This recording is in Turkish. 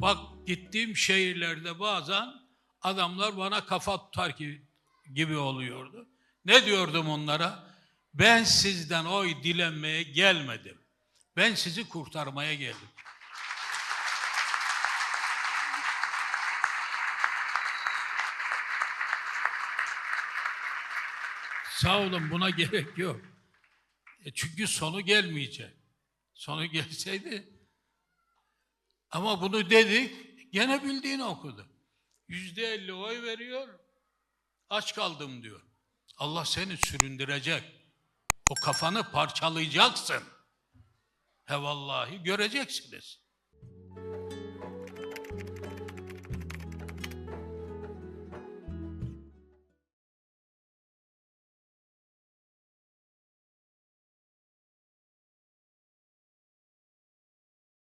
Bak gittiğim şehirlerde bazen adamlar bana kafa tutar ki, gibi oluyordu. Ne diyordum onlara? Ben sizden oy dilenmeye gelmedim. Ben sizi kurtarmaya geldim. Sağ olun buna gerek yok. E çünkü sonu gelmeyecek. Sonu gelseydi ama bunu dedik gene bildiğini okudu. Yüzde elli oy veriyor aç kaldım diyor. Allah seni süründürecek. O kafanı parçalayacaksın. He vallahi göreceksiniz.